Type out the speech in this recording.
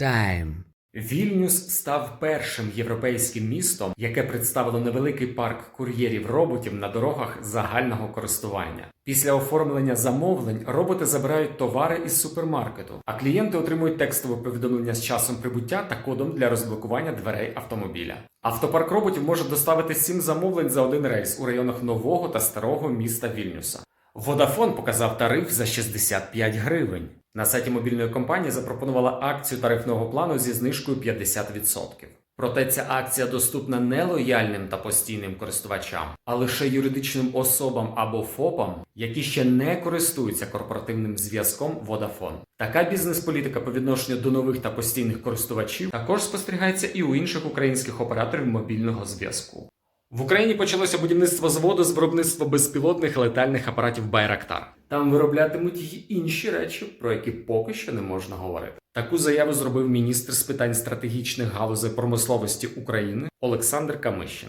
Time. Вільнюс став першим європейським містом, яке представило невеликий парк кур'єрів-роботів на дорогах загального користування. Після оформлення замовлень роботи забирають товари із супермаркету, а клієнти отримують текстове повідомлення з часом прибуття та кодом для розблокування дверей автомобіля. Автопарк роботів може доставити 7 замовлень за один рейс у районах нового та старого міста Вільнюса. Водафон показав тариф за 65 гривень. На сайті мобільної компанії запропонувала акцію тарифного плану зі знижкою 50%. Проте ця акція доступна не лояльним та постійним користувачам, а лише юридичним особам або ФОПам, які ще не користуються корпоративним зв'язком Vodafone. Така бізнес-політика по відношенню до нових та постійних користувачів також спостерігається і у інших українських операторів мобільного зв'язку. В Україні почалося будівництво заводу з виробництва безпілотних летальних апаратів Байрактар. Там вироблятимуть й інші речі, про які поки що не можна говорити. Таку заяву зробив міністр з питань стратегічних галузей промисловості України Олександр Камищин.